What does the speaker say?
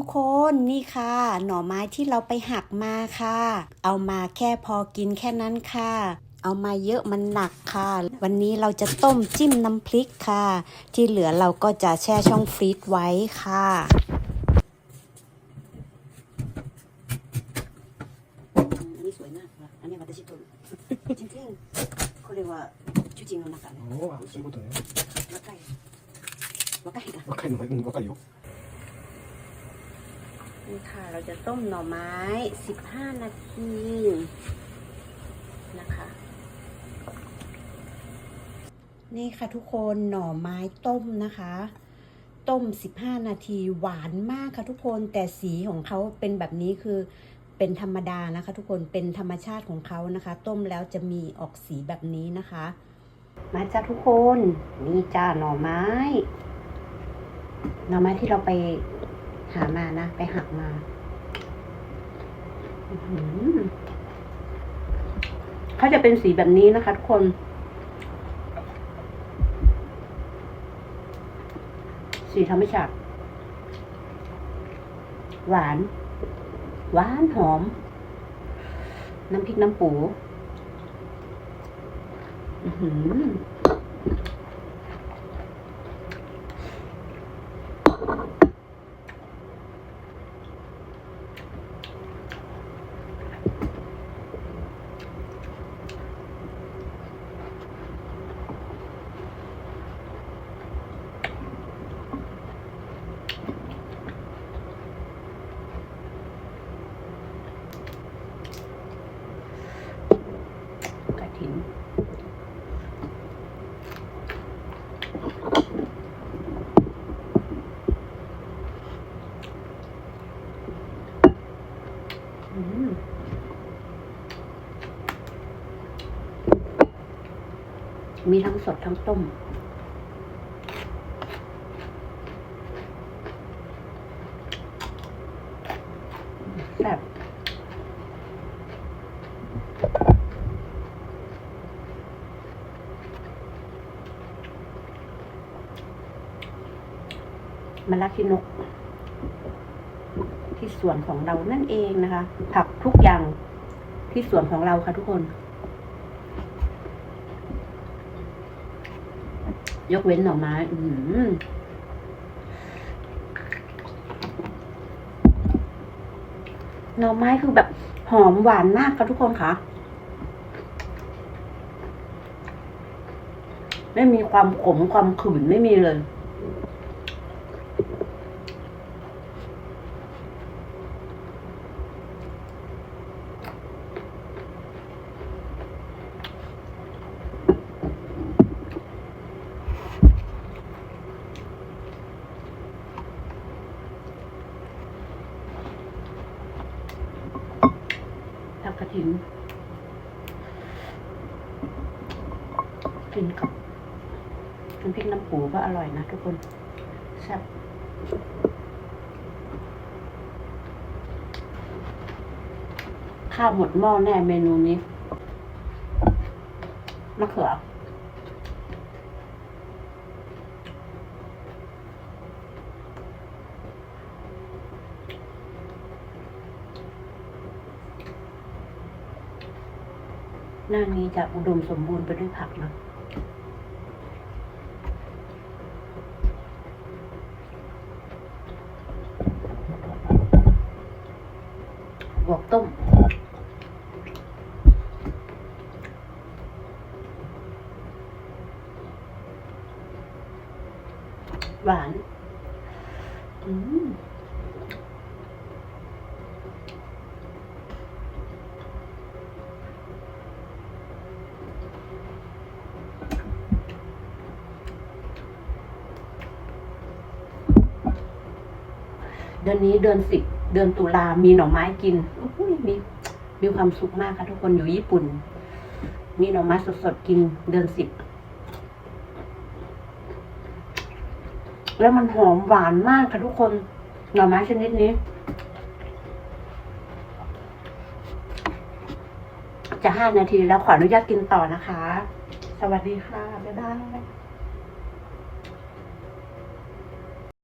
ทุกคนนี่ค่ะ หน่อไม้ที่เราไปหักมาค่ะ เอามาแค่พอกินแค่นั้นค่ะ เอามาเยอะมันหนักค่ะ วันนี้เราจะต้มจิ้มน้ำพริกค่ะ ที่เหลือเราก็จะแช่ช่องฟรีซไว้ค่ะ อันนี้สวยมากค่ะอันนี้私とจริงๆこれは主人の中ねおお、そういうことね。若い若いか若いの、うん、若いよ。 นี่ค่ะเราจะต้มหน่อไม้ 15 นาทีนะคะ นี่ค่ะทุกคนหน่อไม้ต้มนะคะ ต้ม 15 นาทีหวานมากค่ะทุกคนแต่สีของเขาเป็นแบบนี้คือเป็นธรรมดานะคะทุกคนเป็นธรรมชาติของเขานะคะ ต้มแล้วจะมีออกสีแบบนี้นะคะ มาจ้าทุกคน นี่จ้าหน่อไม้ หน่อไม้ที่เราไป หามานะ ไปหักมาเขาจะเป็นสีแบบนี้นะคะทุกคน สีธรรมชาติหวาน หวานหอม น้ำพริกน้ำปู กินอืมมีทั้งสดทั้งต้มแบบ มะละกินก ที่สวนของเรานั่นเองนะคะ ผักทุกอย่างที่สวนของเราค่ะทุกคน ยกเว้นหน่อไม้อือหือหน่อไม้คือแบบหอมหวานมากค่ะทุกคนค่ะ ไม่มีความขมความขื่นไม่มีเลย ผั กระถินกินกับน้ำพริกน้ำปูก็อร่อยนะทุกคนแซ่บข้าวหมดหม้อแน่เมนูนี้มะเขือ หน้านี้จะอุดมสมบูรณ์ไปด้วยผักนะบวกต้มหวาน อืม ดือนนี้เดือนสิบเดือนตุลามีหน่อไม้กินอุ้ยมีมีความสุขมากค่ะทุกคนอยู่ญี่ปุ่น มีหน่อไม้สดๆกินเดือนสิบแล้วมันหอมหวานมากค่ะทุกคนหน่อไม้ชนิดนี้ จะห้านาทีแล้วขออนุญาตกินต่อนะคะ สวัสดีค่ะ บ๊ายบาย